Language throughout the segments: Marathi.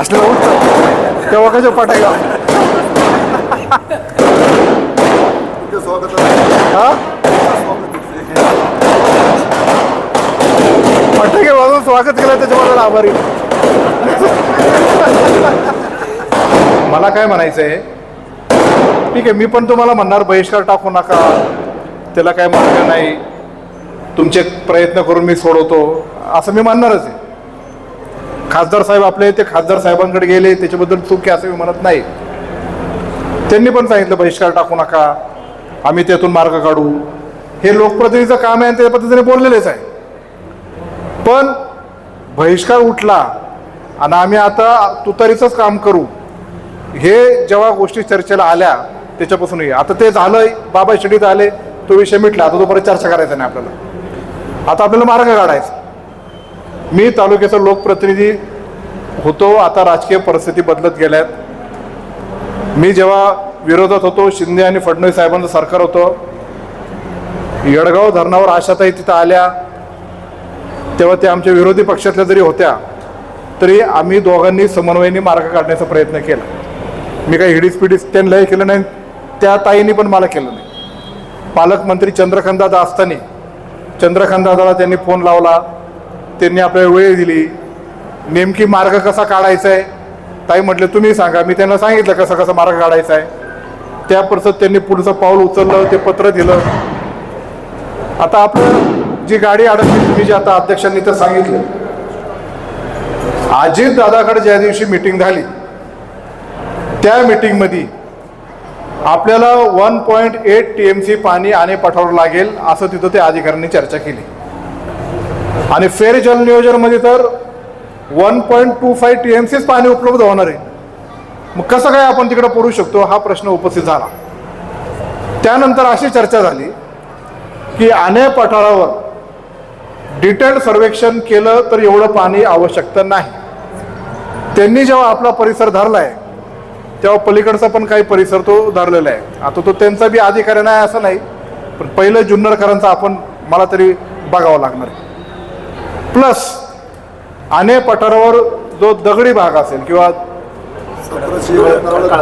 असलं उठतं तेव्हा कसं पटायला? स्वागत हा? फटाके वाजून स्वागत केलं मला आभारी. मला काय म्हणायचं आहे ठीक आहे मी पण तुम्हाला म्हणणार बहिष्कार टाकू नका. त्याला काय मार्ग नाही. तुमचे प्रयत्न करून मी सोडवतो. असं मी मानणारच आहे. खासदार साहेब आपले ते खासदार साहेबांकडे गेले त्याच्याबद्दल चूक आहे असं मी म्हणत नाही. त्यांनी पण सांगितलं बहिष्कार टाकू नका आम्ही त्यातून मार्ग काढू. हे लोकप्रतिनिधीचं काम आहे आणि त्या पद्धतीने बोललेलेच आहे. पण बहिष्कार उठला आणि आम्ही आता तुतारीचंच काम करू. हे जेव्हा गोष्टी चर्चेला आल्या त्याच्यापासूनही. आता ते झालंय बाबा शिडीत आले तो विषय मिटला आता तो परत चर्चा करायचा नाही आपल्याला. आता आपल्याला मार्ग काढायचा. मी तालुक्याचा लोकप्रतिनिधी होतो आता राजकीय परिस्थिती बदलत गेल्यात. मी जेव्हा विरोधात होतो शिंदे आणि फडणवीस साहेबांचं सरकार होतं येडगाव धरणावर आशाताई तिथं आल्या. तेव्हा त्या आमच्या विरोधी पक्षातल्या जरी होत्या तरी आम्ही दोघांनी समन्वयाने मार्ग काढण्याचा प्रयत्न केला. मी काही हिडीस पिडीस त्यांनाही केलं नाही त्या ताईंनी पण मला केलं नाही. पालकमंत्री चंद्रकांतदादा असताना चंद्रकांतदादाला त्यांनी फोन लावला. त्यांनी आपल्याला वेळ दिली. नेमकी मार्ग कसा काढायचा आहे ताई म्हटले तुम्ही सांगा. मी त्यांना सांगितलं कसा कसा मार्ग काढायचा आहे त्या परसत त्यांनी पुढचं पाऊल उचललं ते पत्र दिलं. आता आपलं जी गाडी अडकली तुम्ही जे आता अध्यक्षांनी तर सांगितलं. अजित दादाकडे ज्या दिवशी मिटिंग झाली त्या मिटिंगमध्ये आपल्याला one point eight T M C पाणी आणि पाठवावं लागेल असं तिथं त्या अधिकाऱ्यांनी चर्चा केली. आणि फेर जल नियोजनमध्ये तर one point two five T M सीच पाणी उपलब्ध होणार आहे. मग कसं काय आपण तिकडे पुरू शकतो? हा प्रश्न उपस्थित झाला. त्यानंतर अशी चर्चा झाली की अने पठारावर डिटेल्ड सर्वेक्षण केलं तर एवढं पाणी आवश्यकता नाही. त्यांनी जेव्हा आपला परिसर धरला आहे तेव्हा पलीकडचा पण काही परिसर तो धरलेला आहे. आता तो त्यांचा बी अधिकारी नाही असं नाही पण पहिलं जुन्नरकरांचा आपण मला तरी बघावं लागणार आहे. प्लस आणे पठारावर जो दगडी भाग असेल किंवा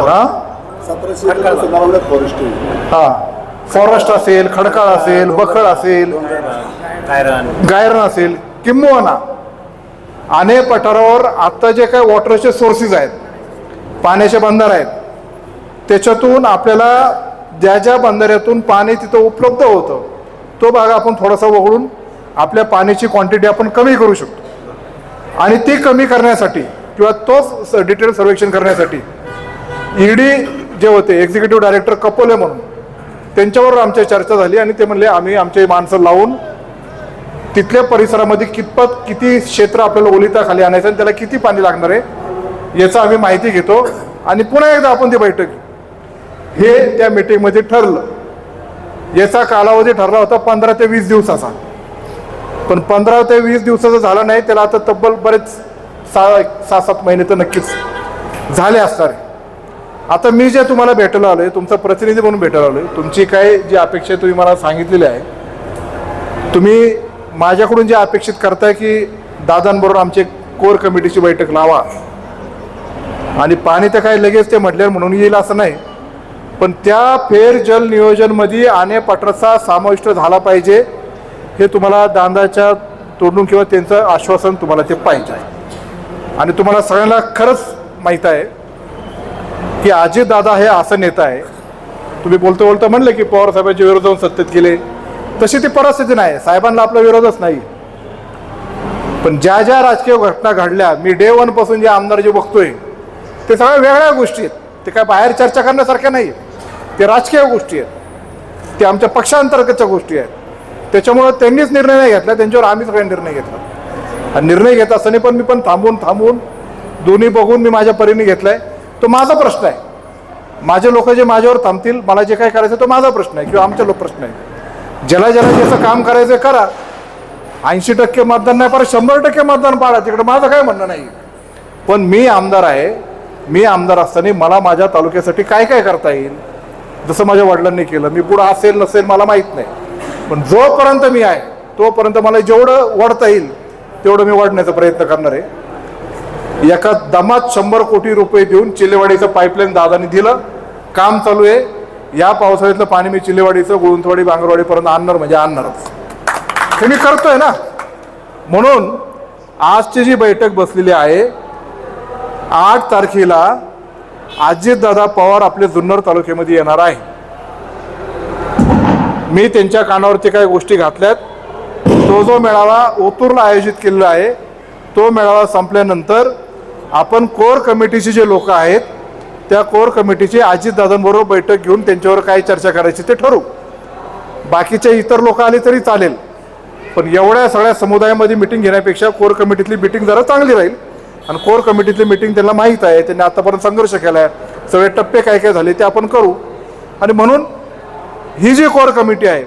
हा? फॉरेस्ट हा. फॉरेस्ट असेल खडकाळ असेल बखळ असेल गायरन. असेल किंबहुना. आणे पठारावर आता जे काही वॉटरचे सोर्सेस आहेत पाण्याचे बंधारे आहेत त्याच्यातून आपल्याला ज्या ज्या बंधाऱ्यातून पाणी तिथं उपलब्ध होतं तो भाग आपण थोडासा वगळून आपल्या पाण्याची क्वांटिटी आपण कमी करू शकतो. आणि ती कमी करण्यासाठी किंवा तोच डिटेल सर्वेक्षण करण्यासाठी ईडी जे होते एक्झिक्युटिव्ह डायरेक्टर कपोले म्हणून त्यांच्यावर आमची चर्चा झाली आणि ते म्हणले आम्ही आमचे माणसं लावून तिथल्या परिसरामध्ये कितपत किती क्षेत्र आपल्याला ओलिताखाली आणायचं आणि त्याला किती पाणी लागणार आहे याचा आम्ही माहिती घेतो आणि पुन्हा एकदा आपण ती बैठक हे त्या मीटिंगमध्ये ठरलं. याचा कालावधी ठरला होता पंधरा ते वीस दिवसाचा. पण पंधरा ते वीस दिवसाचं झालं नाही त्याला आता तब्बल बरेच सहा सहा सात महिने तर नक्कीच झाले असणार आता मी जे तुम्हाला भेटायला आलो आहे तुमचा प्रतिनिधी म्हणून भेटायला आलो आहे तुमची काय जी अपेक्षा आहे तुम्ही मला सांगितलेली आहे. तुम्ही माझ्याकडून जे अपेक्षित करताय की दादांबरोबर आमची कोर कमिटीची बैठक लावा. आणि पाणी तर काय लगेच ते म्हटल्यावर म्हणून येईल असं नाही. पण त्या फेर जल नियोजनमध्ये आणे पटरचा समाविष्ट झाला पाहिजे. हे तुम्हाला दांदाच्या तोडून किंवा त्यांचं आश्वासन तुम्हाला ते पाहिजे आणि तुम्हाला सगळ्यांना खरंच माहीत आहे की आजी दादा हे असं नेता आहे. तुम्ही बोलता बोलता म्हणलं की पवार साहेबांच्या विरोध जाऊन सत्तेत गेले. तशी ती परिस्थिती नाही. साहेबांना आपला विरोधच नाही. पण ज्या ज्या राजकीय घटना घडल्या मी डे वनपासून जे आमदार जे बघतोय ते सगळ्या वेगळ्या गोष्टी आहेत. ते काय बाहेर चर्चा करण्यासारख्या नाही ते राजकीय गोष्टी आहेत. ते आमच्या पक्षांतर्गतच्या गोष्टी आहेत. त्याच्यामुळं त्यांनीच निर्णय नाही घेतला त्यांच्यावर आम्हीच काही निर्णय घेतला. आणि निर्णय घेत असताना पण मी पण थांबून थांबून दोन्ही बघून मी माझ्या परीने घेतला आहे तो माझा प्रश्न आहे. माझे लोक जे माझ्यावर थांबतील मला जे काय करायचं तो माझा प्रश्न आहे किंवा आमचा लोक प्रश्न आहे ज्याला ज्याला ज्याचं काम करायचं करा. ऐंशी टक्के मतदान नाही पाडा शंभर टक्के मतदान पाडा. तिकडे माझं काय म्हणणं नाही. पण मी आमदार आहे. मी आमदार असताना मला माझ्या तालुक्यासाठी काय काय करता येईल? जसं माझ्या वडिलांनी केलं. मी पुढं असेल नसेल मला माहीत नाही. पण जोपर्यंत मी आहे तोपर्यंत मला जेवढं वाढता येईल तेवढं मी वाढण्याचा प्रयत्न करणार आहे. एका दमात शंभर कोटी रुपये देऊन चिल्लेवाडीचं पाईपलाईन दादाने दिलं. काम चालू आहे. या पावसाळ्यातलं पाणी मी चिल्लेवाडीचं गुळुंतवाडी बांगरवाडीपर्यंत आणणार म्हणजे आणणारच. हे मी करतोय ना. म्हणून आजची जी बैठक बसलेली आहे आठ तारखेला अजितदादा पवार आपले जुन्नर तालुक्यामध्ये येणार आहे. मी त्यांच्या कानावरती काही गोष्टी घातल्यात. तो जो मेळावा ओतूरला आयोजित केलेला आहे तो मेळावा संपल्यानंतर आपण कोर कमिटीचे जे लोक आहेत त्या कोर कमिटीची अजितदादांबरोबर बैठक घेऊन त्यांच्यावर काय चर्चा करायची ते ठरवू. बाकीचे इतर लोक आले तरी चालेल. पण एवढ्या सगळ्या समुदायामध्ये मिटिंग घेण्यापेक्षा कोर कमिटीतली मिटिंग जरा चांगली राहील. आणि कोर कमिटीतली मिटिंग त्यांना माहीत आहे त्यांनी आतापर्यंत संघर्ष केला आहे सगळे टप्पे काय काय झाले ते आपण करू. आणि म्हणून ही जी कोर कमिटी आहे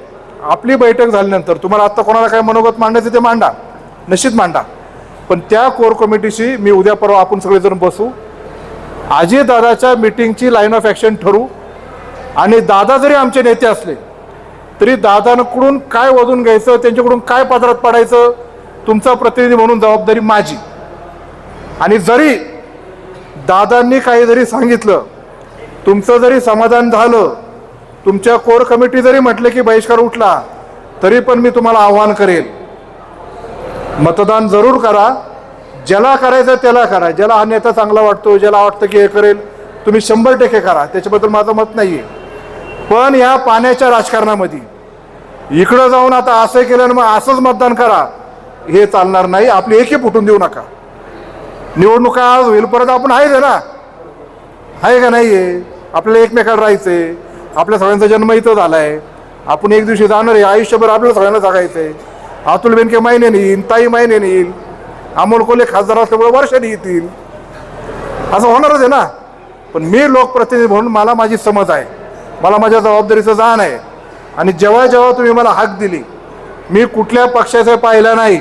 आपली बैठक झाल्यानंतर तुम्हाला आत्ता कोणाला काय मनोगत मांडायचं ते मांडा. निश्चित मांडा. पण त्या कोर कमिटीशी मी उद्या परवा आपण सगळेजण बसू. आजीदादाच्या मिटिंगची लाईन ऑफ ॲक्शन ठरू. आणि दादा जरी आमचे नेते असले तरी दादांकडून काय वधून घ्यायचं त्यांच्याकडून काय पदरात पडायचं तुमचा प्रतिनिधी म्हणून जबाबदारी माझी. आणि जरी दादांनी काही जरी सांगितलं तुमचं जरी समाधान झालं तुमच्या कोर कमिटी जरी म्हटलं की बहिष्कार उठला तरी पण मी तुम्हाला आव्हान करेल. मतदान जरूर करा. ज्याला करायचं त्याला करा. ज्याला हा नेता चांगला वाटतो ज्याला वाटतं की हे करेल तुम्ही शंभर टक्के करा. त्याच्याबद्दल माझं मत नाही आहे पण या पाण्याच्या राजकारणामध्ये इकडं जाऊन आता असं केलं आणि मग असंच मतदान करा हे चालणार नाही. आपली एकी फुटून देऊ नका. निवडणुका आज होईल परत आपण आहे ना. आहे का नाही आहे आपल्याला एकमेकाला राहायचं आहे आपल्या सगळ्यांचा जन्म इथं झाला आहे आपण एक दिवशी जाणार आहे. आयुष्यभर आपल्याला सगळ्यांना जगायचं आहे अतुल बेनके महिन्याने येईल ताई महिन्याने येईल अमोल कोल्हे खासदार असल्यामुळे वर्षाने येतील. असं होणारच आहे ना? पण मी लोकप्रतिनिधी म्हणून मला माझी समज आहे. मला माझ्या जबाबदारीचं जाण आहे. आणि जेव्हा जेव्हा तुम्ही मला हाक दिली मी कुठल्या पक्षाचं पाहिला नाही.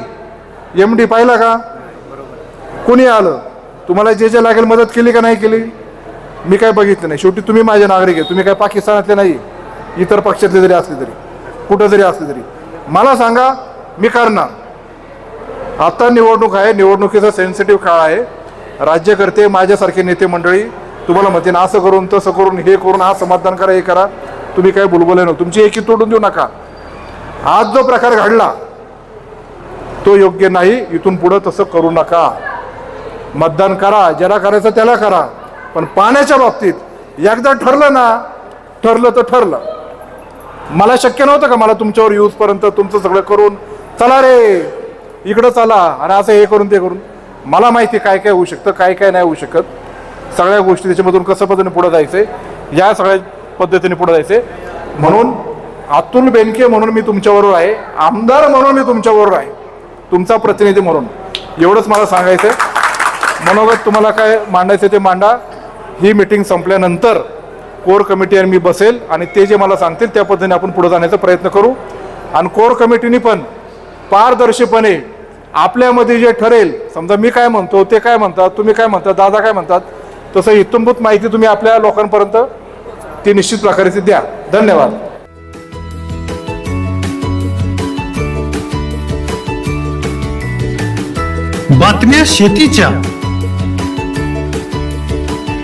एम डी पाहिला का? कुणी आलं? तुम्हाला जे जे लागेल मदत केली का नाही केली? मी काय बघितलं नाही. शेवटी तुम्ही माझे नागरिक आहे. तुम्ही काय पाकिस्तानातले नाही. इतर पक्षातले जरी असले तरी. कुठं जरी असले तरी. मला सांगा मी करणार. आता निवडणूक आहे. निवडणुकीचा सेन्सिटिव्ह काळ आहे. राज्यकर्ते माझ्यासारखे नेते मंडळी तुम्हाला म्हणतील असं करून तसं करून हे करून हा समाधान करा हे करा. तुम्ही काय बुलबुले नको. तुमची एकी तोडून देऊ नका. आज जो प्रकार घडला तो योग्य नाही. इथून पुढं तसं करू नका. मतदान करा. ज्याला करायचं त्याला करा. पण पाण्याच्या बाबतीत एकदा ठरलं ना ठरलं तर ठरलं. मला शक्य नव्हतं का मला तुमच्यावर यूजपर्यंत तुमचं सगळं करून चला रे इकडं चला. आणि असं हे करून ते करून. मला माहिती काय काय होऊ शकतं काय काय नाही होऊ शकत. सगळ्या गोष्टी त्याच्यामधून कसं पद्धतीने पुढे जायचंय या सगळ्या पद्धतीने पुढे जायचंय. म्हणून अतुल बेनके म्हणून मी तुमच्याबरोबर आहे आमदार म्हणून मी तुमच्याबरोबर आहे. तुमचा प्रतिनिधी म्हणून. एवढंच मला सांगायचं आहे मनोगत तुम्हाला काय मांडायचं ते मांडा. ही मिटिंग संपल्यानंतर कोर कमिटी आणि मी बसेल आणि ते जे मला सांगतील त्या पद्धतीने आपण पुढे जाण्याचा प्रयत्न करू. आणि कोर कमिटीने पण पारदर्शीपणे आपल्यामध्ये जे ठरेल समजा मी काय म्हणतो ते काय म्हणतात तुम्ही काय म्हणतात दादा काय म्हणतात तसं इतंभूत माहिती तुम्ही आपल्या लोकांपर्यंत ती निश्चित प्रकारे ती द्या. धन्यवाद. बातम्या शेतीच्या.